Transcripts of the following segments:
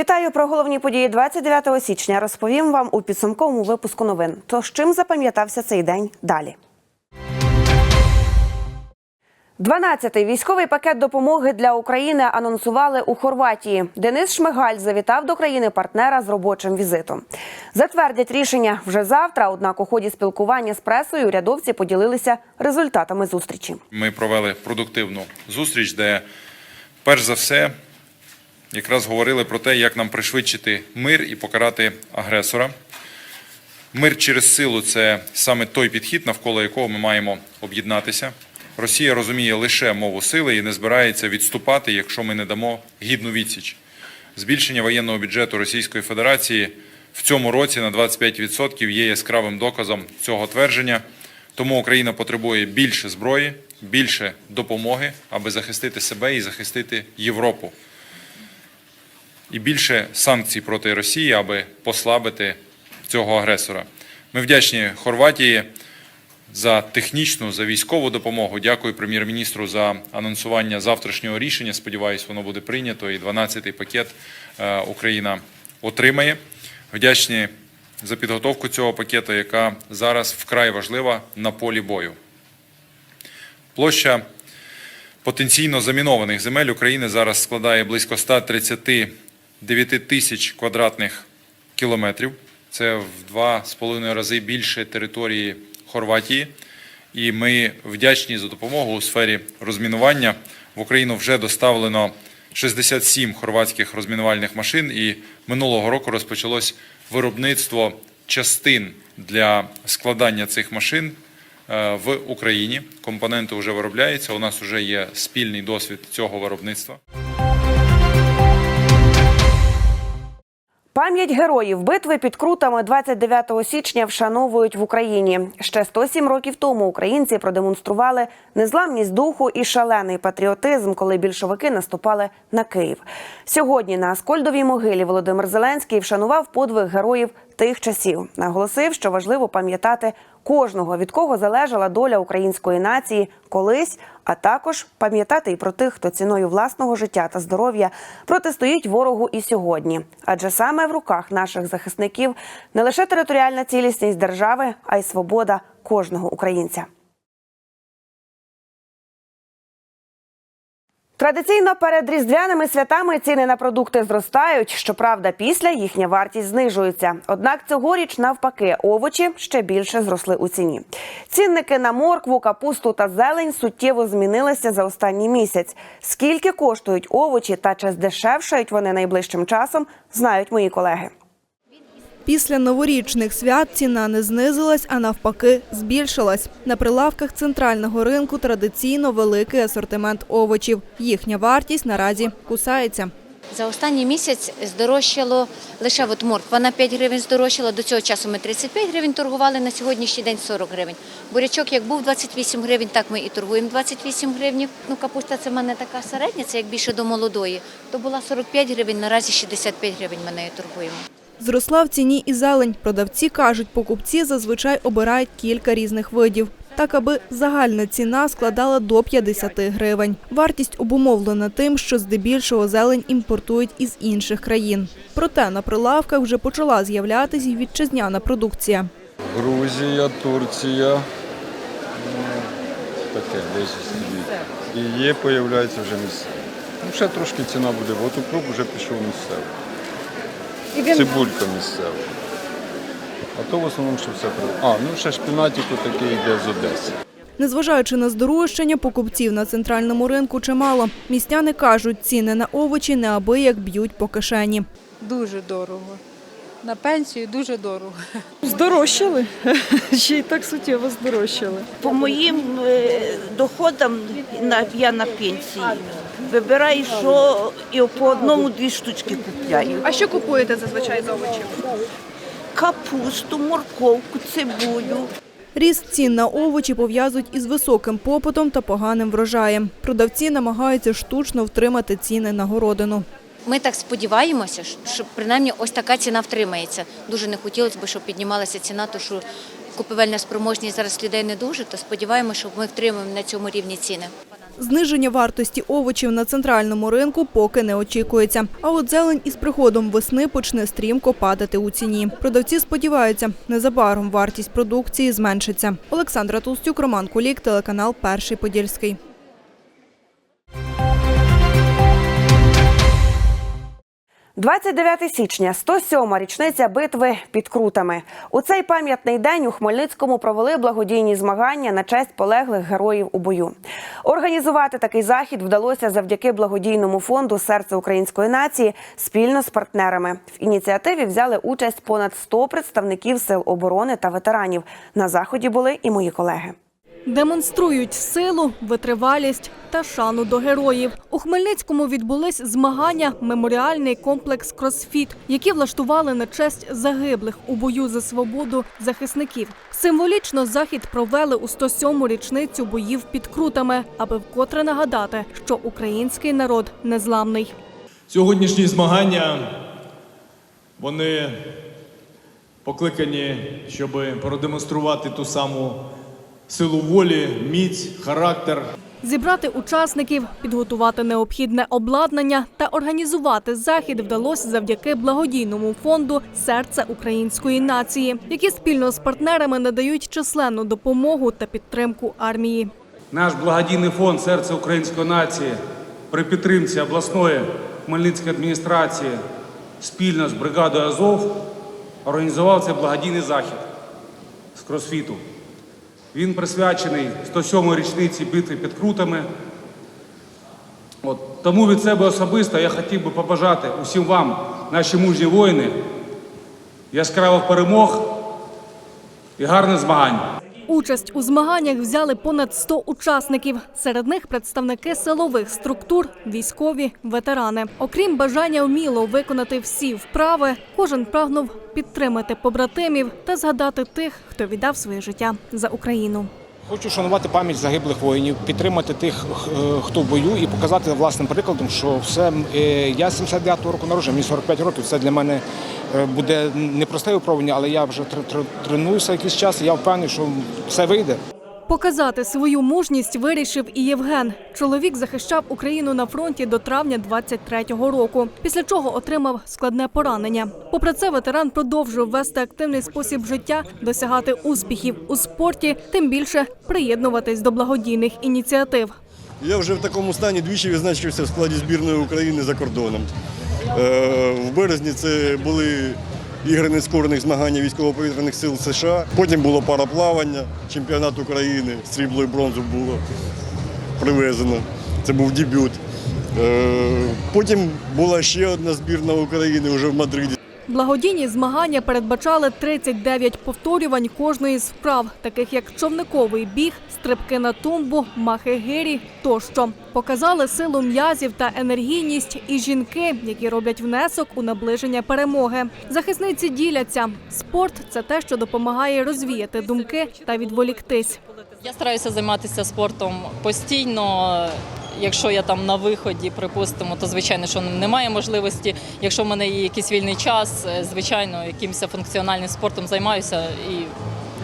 Вітаю про головні події 29 січня. Розповім вам у підсумковому випуску новин. Тож чим запам'ятався цей день далі. 12-й військовий пакет допомоги для України анонсували у Хорватії. Денис Шмигаль завітав до країни партнера з робочим візитом. Затвердять рішення вже завтра. Однак, у ході спілкування з пресою урядовці поділилися результатами зустрічі. Ми провели продуктивну зустріч, де перш за все якраз говорили про те, як нам пришвидшити мир і покарати агресора. Мир через силу це саме той підхід, навколо якого ми маємо об'єднатися. Росія розуміє лише мову сили і не збирається відступати, якщо ми не дамо гідну відсіч. Збільшення воєнного бюджету Російської Федерації в цьому році на 25% є яскравим доказом цього твердження. Тому Україна потребує більше зброї, більше допомоги, аби захистити себе і захистити Європу. І більше санкцій проти Росії, аби послабити цього агресора. Ми вдячні Хорватії за технічну, за військову допомогу. Дякую прем'єр-міністру за анонсування завтрашнього рішення. Сподіваюсь, воно буде прийнято. І 12-й пакет е, Україна отримає. Вдячні за підготовку цього пакету, яка зараз вкрай важлива на полі бою. Площа потенційно замінованих земель України зараз складає близько 139 тисяч квадратних кілометрів. Це в два з половиною рази більше території Хорватії. І ми вдячні за допомогу у сфері розмінування. В Україну вже доставлено 67 хорватських розмінувальних машин, і минулого року розпочалось виробництво частин для складання цих машин е, в Україні. Компоненти вже виробляються. У нас вже є спільний досвід цього виробництва. Пам'ять героїв битви під крутами 29 січня вшановують в Україні. Ще 107 років тому українці продемонстрували незламність духу і шалений патріотизм, коли більшовики наступали на Київ. Сьогодні на Аскольдовій могилі Володимир Зеленський вшанував подвиг героїв тих часів. Наголосив, що важливо пам'ятати кожного, від кого залежала доля української нації колись, а також пам'ятати і про тих, хто ціною власного життя та здоров'я протистоїть ворогу і сьогодні. Адже саме в руках наших захисників не лише територіальна цілісність держави, а й свобода кожного українця. Традиційно перед різдвяними святами ціни на продукти зростають. Щоправда, після їхня вартість знижується. Однак цьогоріч, навпаки, овочі ще більше зросли у ціні. Цінники на моркву, капусту та зелень суттєво змінилися за останній місяць. Скільки коштують овочі та чи здешевшають вони найближчим часом, знають мої колеги. Після новорічних свят ціна не знизилась, а навпаки збільшилась. На прилавках центрального ринку традиційно великий асортимент овочів. Їхня вартість наразі кусається. За останній місяць здорожчало лише от морква на 5 гривень здорожчала. До цього часу ми 35 гривень торгували, на сьогоднішній день 40 гривень. Бурячок як був 28 гривень, так ми і торгуємо 28 гривень. Ну, капуста це в мене така середня, це як більше до молодої. То була 45 гривень, наразі 65 гривень ми нею торгуємо. Зросла в ціні і зелень. Продавці кажуть, покупці зазвичай обирають кілька різних видів. Так, аби загальна ціна складала до 50 гривень. Вартість обумовлена тим, що здебільшого зелень імпортують із інших країн. Проте на прилавках вже почала з'являтися вітчизняна продукція. Грузія, Турція. Ну, таке десь. І є, появляється вже місцеве. Ну, ще трошки ціна буде, от укроп вже пішов місцевий. Цибулька місцева. А то в основному що все про. А, ну ще шпінатіку такий йде з Одеси. Незважаючи на здорожчання, покупців на центральному ринку чимало. Містяни кажуть, ціни на овочі неабияк б'ють по кишені. Дуже дорого. На пенсію дуже дорого. Здорожчали. Ще й так суттєво здорожчали. По моїм е, доходам я на пенсії. Вибираю, що і по одному дві штучки купляю. А що купуєте зазвичай з овочів? Капусту, морковку, цибулю. Ріст цін на овочі пов'язують із високим попитом та поганим врожаєм. Продавці намагаються штучно втримати ціни на городину. Ми так сподіваємося, що принаймні ось така ціна втримається. Дуже не хотілося б, щоб піднімалася ціна, тому що купівельна спроможність зараз людей не дуже, то сподіваємося, що ми втримаємо на цьому рівні ціни. Зниження вартості овочів на центральному ринку поки не очікується. А от зелень із приходом весни почне стрімко падати у ціні. Продавці сподіваються, незабаром вартість продукції зменшиться. Олександра Толстюк, Роман Кулік, телеканал Перший Подільський. 29 січня, 107-ма річниця битви під Крутами. У цей пам'ятний день у Хмельницькому провели благодійні змагання на честь полеглих героїв у бою. Організувати такий захід вдалося завдяки благодійному фонду Серце української нації спільно з партнерами. В ініціативі взяли участь понад 100 представників сил оборони та ветеранів. На заході були і мої колеги. Демонструють силу, витривалість та шану до героїв. У Хмельницькому відбулись змагання меморіальний комплекс Кросфіт, які влаштували на честь загиблих у бою за свободу захисників. Символічно захід провели у 107-му річницю боїв під крутами, аби вкотре нагадати, що український народ незламний. Сьогоднішні змагання вони покликані, щоб продемонструвати ту саму силу волі, міць, характер. Зібрати учасників, підготувати необхідне обладнання та організувати захід вдалося завдяки благодійному фонду Серце української нації, які спільно з партнерами надають численну допомогу та підтримку армії. Наш благодійний фонд Серце української нації при підтримці обласної Хмельницької адміністрації спільно з бригадою Азов організував цей благодійний захід з кросфіту. Він присвячений 107-й річниці битви під Крутами. От, тому від себе особисто я хотів би побажати усім вам, наші мужні воїни, яскравих перемог і гарних змагань. Участь у змаганнях взяли понад 100 учасників. Серед них представники силових структур, військові, ветерани. Окрім бажання вміло виконати всі вправи, кожен прагнув підтримати побратимів та згадати тих, хто віддав своє життя за Україну. Хочу шанувати пам'ять загиблих воїнів, підтримати тих, е, хто в бою, і показати власним прикладом, що все е, я 79-го року народження, мені 45 років. Це для мене е, буде непросте випробування, але я вже тр- тр- тренуюся якийсь час. і Я впевнений, що все вийде. Показати свою мужність вирішив і Євген. Чоловік захищав Україну на фронті до травня 23-го року, після чого отримав складне поранення. Попри це, ветеран продовжив вести активний спосіб життя, досягати успіхів у спорті, тим більше приєднуватись до благодійних ініціатив. Я вже в такому стані двічі відзначився в складі збірної України за кордоном. Е, В березні це були ігри нескорених змагань військово-повітряних сил США. Потім було параплавання, чемпіонат України, срібло і бронзу було привезено. Це був дебют. Е, Потім була ще одна збірна України вже в Мадриді. Благодійні змагання передбачали 39 повторювань кожної з вправ, таких як човниковий біг, стрибки на тумбу, махи гирі тощо. Показали силу м'язів та енергійність і жінки, які роблять внесок у наближення перемоги. Захисниці діляться. Спорт це те, що допомагає розвіяти думки та відволіктись. Я стараюся займатися спортом постійно. Якщо я там на виході, припустимо, то звичайно, що немає можливості. Якщо в мене є якийсь вільний час, е, звичайно, якимось функціональним спортом займаюся і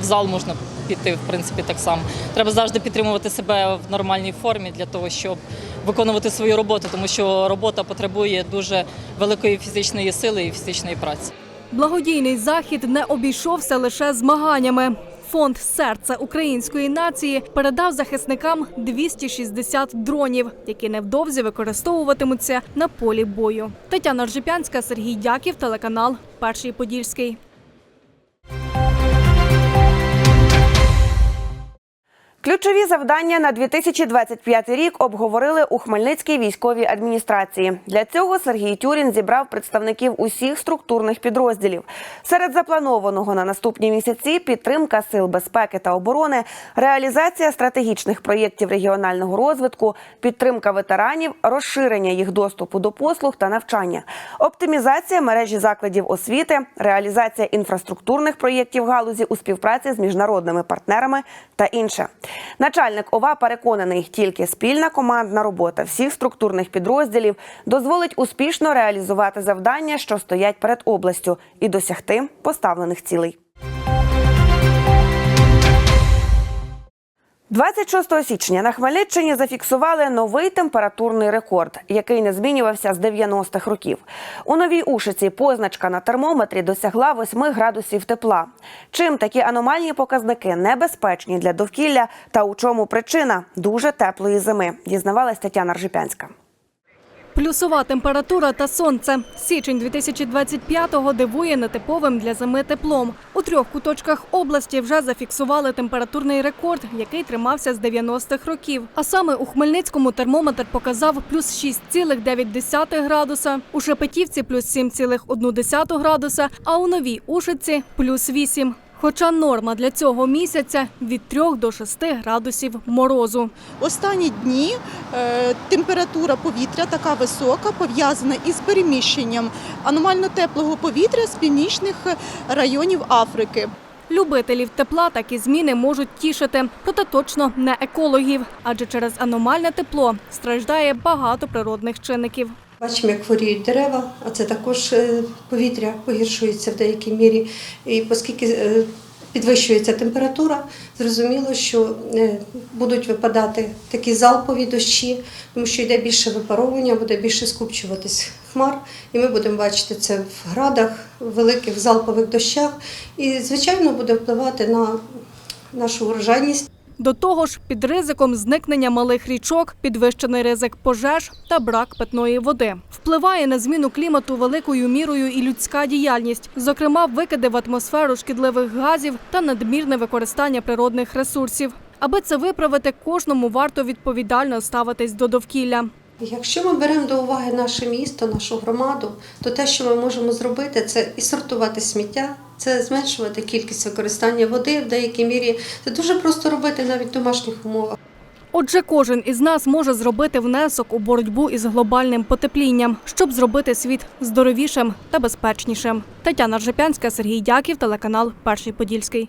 в зал можна піти, в принципі, так само. Треба завжди підтримувати себе в нормальній формі для того, щоб виконувати свою роботу, тому що робота потребує дуже великої фізичної сили і фізичної праці. Благодійний захід не обійшовся лише змаганнями. Фонд серце української нації передав захисникам 260 дронів, які невдовзі використовуватимуться на полі бою. Тетяна Ржепянська, Сергій Дяків, телеканал Перший Подільський. Ключові завдання на 2025 рік обговорили у Хмельницькій військовій адміністрації. Для цього Сергій Тюрін зібрав представників усіх структурних підрозділів. Серед запланованого на наступні місяці підтримка сил безпеки та оборони, реалізація стратегічних проєктів регіонального розвитку, підтримка ветеранів, розширення їх доступу до послуг та навчання, оптимізація мережі закладів освіти, реалізація інфраструктурних проєктів галузі у співпраці з міжнародними партнерами та інше. Начальник ОВА переконаний, тільки спільна командна робота всіх структурних підрозділів дозволить успішно реалізувати завдання, що стоять перед областю, і досягти поставлених цілей. 26 січня на Хмельниччині зафіксували новий температурний рекорд, який не змінювався з 90-х років. У новій Ушиці позначка на термометрі досягла 8 градусів тепла. Чим такі аномальні показники небезпечні для довкілля та у чому причина дуже теплої зими, дізнавалась Тетяна Ржипянська. Плюсова температура та сонце. Січень 2025-го дивує нетиповим для зими теплом. У трьох куточках області вже зафіксували температурний рекорд, який тримався з 90-х років. А саме у Хмельницькому термометр показав плюс 6,9 градуса, у Шепетівці плюс 7,1 градуса, а у Новій Ушиці плюс 8. Хоча норма для цього місяця від 3 до 6 градусів морозу. Останні дні е, температура повітря така висока, пов'язана із переміщенням аномально теплого повітря з північних районів Африки. Любителів тепла такі зміни можуть тішити, проте точно не екологів, адже через аномальне тепло страждає багато природних чинників. Бачимо, як хворіють дерева, а це також е, повітря погіршується в деякій мірі. І оскільки е, підвищується температура, зрозуміло, що е, будуть випадати такі залпові дощі, тому що йде більше випаровування, буде більше скупчуватись хмар, і ми будемо бачити це в градах, в великих залпових дощах. І, звичайно, буде впливати на нашу урожайність. До того ж, під ризиком зникнення малих річок, підвищений ризик пожеж та брак питної води. Впливає на зміну клімату великою мірою і людська діяльність, зокрема, викиди в атмосферу шкідливих газів та надмірне використання природних ресурсів. Аби це виправити, кожному варто відповідально ставитись до довкілля. Якщо ми беремо до уваги наше місто, нашу громаду, то те, що ми можемо зробити, це і сортувати сміття, це зменшувати кількість використання води в деякій мірі. Це дуже просто робити навіть в домашніх умовах. Отже, кожен із нас може зробити внесок у боротьбу із глобальним потеплінням, щоб зробити світ здоровішим та безпечнішим. Тетяна Ржепянська, Сергій Дяків, телеканал Перший Подільський.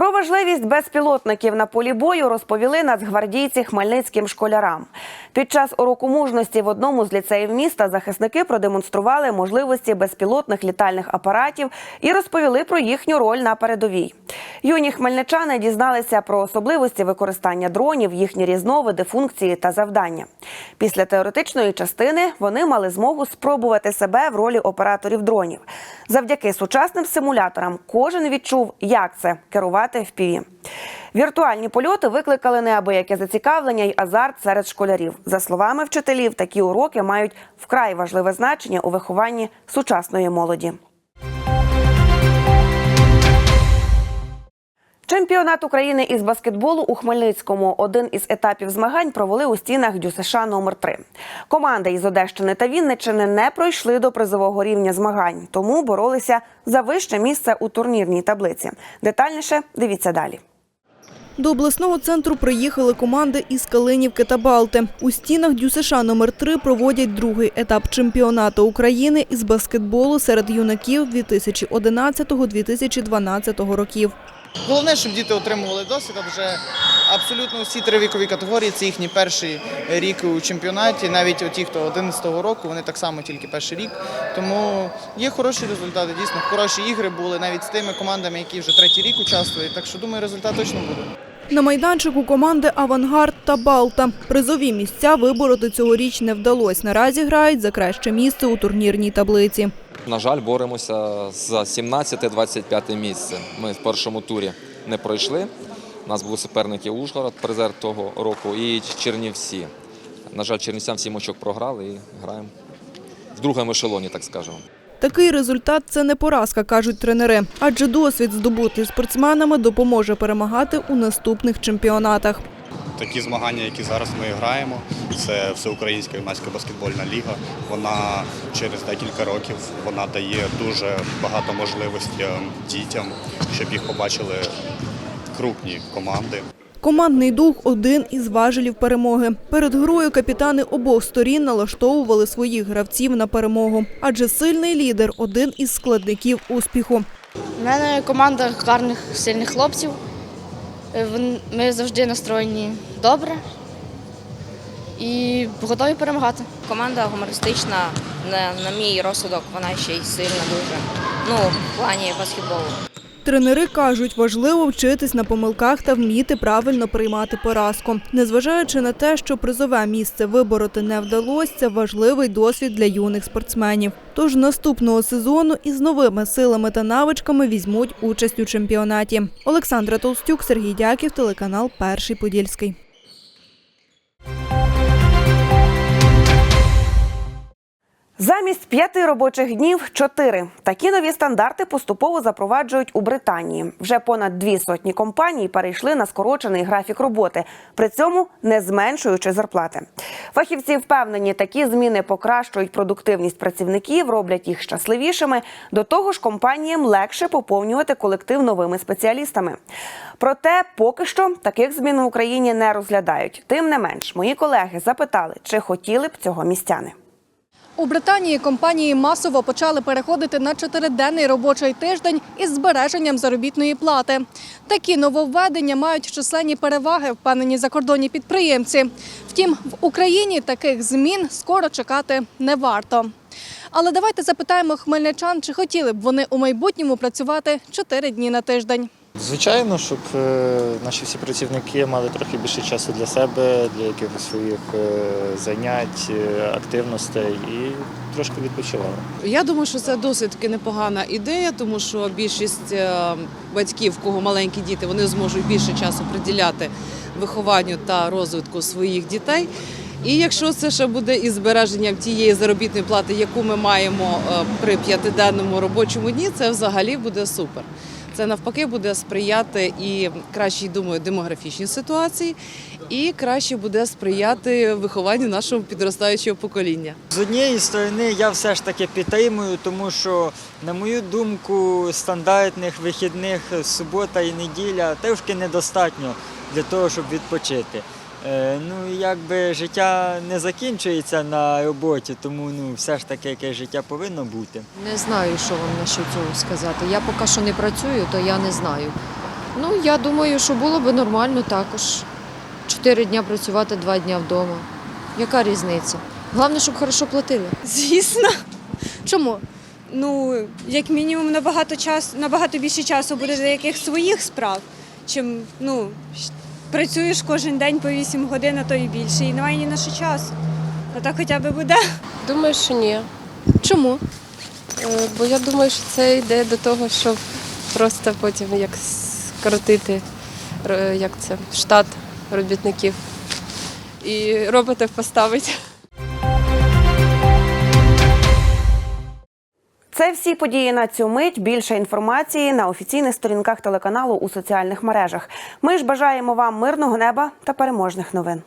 Про важливість безпілотників на полі бою розповіли нацгвардійці хмельницьким школярам. Під час уроку мужності в одному з ліцеїв міста захисники продемонстрували можливості безпілотних літальних апаратів і розповіли про їхню роль на передовій. Юні хмельничани дізналися про особливості використання дронів, їхні різновиди, функції та завдання. Після теоретичної частини вони мали змогу спробувати себе в ролі операторів дронів. Завдяки сучасним симуляторам кожен відчув, як це керувати FPV. Віртуальні польоти викликали неабияке зацікавлення й азарт серед школярів. За словами вчителів, такі уроки мають вкрай важливе значення у вихованні сучасної молоді. Чемпіонат України із баскетболу у Хмельницькому. Один із етапів змагань провели у стінах ДЮСШ номер 3 Команди із Одещини та Вінниччини не пройшли до призового рівня змагань, тому боролися за вище місце у турнірній таблиці. Детальніше дивіться далі. До обласного центру приїхали команди із Калинівки та Балти. У стінах ДЮСШ номер 3 проводять другий етап чемпіонату України із баскетболу серед юнаків 2011-2012 років. Головне, щоб діти отримували досвід, адже абсолютно всі три вікові категорії це їхній перший рік у чемпіонаті. Навіть ті, хто 11-го року, вони так само тільки перший рік. Тому є хороші результати. Дійсно, хороші ігри були навіть з тими командами, які вже третій рік участвують. Так що думаю, результат точно буде. На майданчику команди Авангард та Балта. Призові місця вибороти цьогоріч не вдалося. Наразі грають за краще місце у турнірній таблиці. На жаль, боремося за 17-25 місце. Ми в першому турі не пройшли. У нас були суперники Ужгород, призер того року, і Чернівці. На жаль, Чернівцям сім очок програли і граємо в другому ешелоні, так скажемо. Такий результат це не поразка, кажуть тренери. Адже досвід, здобутий спортсменами, допоможе перемагати у наступних чемпіонатах. Такі змагання, які зараз ми граємо, це всеукраїнська юнацька баскетбольна ліга. Вона через декілька років вона дає дуже багато можливостей дітям, щоб їх побачили крупні команди. Командний дух – один із важелів перемоги. Перед грою капітани обох сторін налаштовували своїх гравців на перемогу. Адже сильний лідер – один із складників успіху. У мене команда гарних, сильних хлопців. Е, Ми завжди настроєні добре і готові перемагати. Команда гумористична, на, на мій розсудок, вона ще й сильна дуже. Ну, в плані баскетболу. Тренери кажуть, важливо вчитись на помилках та вміти правильно приймати поразку. Незважаючи на те, що призове місце вибороти не вдалося, це важливий досвід для юних спортсменів. Тож наступного сезону із новими силами та навичками візьмуть участь у чемпіонаті. Олександра Толстюк, Сергій Дяків, телеканал Перший Подільський. Замість п'яти робочих днів чотири. Такі нові стандарти поступово запроваджують у Британії. Вже понад дві сотні компаній перейшли на скорочений графік роботи, при цьому не зменшуючи зарплати. Фахівці впевнені, такі зміни покращують продуктивність працівників, роблять їх щасливішими. До того ж, компаніям легше поповнювати колектив новими спеціалістами. Проте поки що таких змін в Україні не розглядають. Тим не менш, мої колеги запитали, чи хотіли б цього містяни. У Британії компанії масово почали переходити на чотириденний робочий тиждень із збереженням заробітної плати. Такі нововведення мають численні переваги, впевнені закордонні підприємці. Втім, в Україні таких змін скоро чекати не варто. Але давайте запитаємо хмельничан, чи хотіли б вони у майбутньому працювати чотири дні на тиждень. Звичайно, щоб е, наші всі працівники мали трохи більше часу для себе, для якихось своїх е, занять, е, активностей і трошки відпочивали. Я думаю, що це досить таки непогана ідея, тому що більшість батьків, в кого маленькі діти, вони зможуть більше часу приділяти вихованню та розвитку своїх дітей. І якщо це ще буде із збереженням тієї заробітної плати, яку ми маємо при п'ятиденному робочому дні, це взагалі буде супер. Це навпаки буде сприяти і кращій, думаю, демографічній ситуації, і краще буде сприяти вихованню нашого підростаючого покоління. З однієї сторони, я все ж таки підтримую, тому що, на мою думку, стандартних вихідних субота і неділя трошки недостатньо для того, щоб відпочити. Е, Ну, якби життя не закінчується на роботі, тому ну, все ж таки якесь життя повинно бути. Не знаю, що вам насчет цього сказати. Я поки що не працюю, то я не знаю. Ну, я думаю, що було б нормально також. Чотири дня працювати, два дня вдома. Яка різниця? Головне, щоб хорошо платили. Звісно. Чому? Ну, як мінімум, набагато час, набагато більше часу буде для яких своїх справ, чим ну, працюєш кожен день по 8 годин, а то і більше, і немає ні на що часу. А так хоча б буде. Думаю, що ні. Чому? Е, Бо я думаю, що це йде до того, щоб просто потім як скоротити як це, штат робітників і роботів поставити. Це всі події на цю мить. Більше інформації на офіційних сторінках телеканалу у соціальних мережах. Ми ж бажаємо вам мирного неба та переможних новин.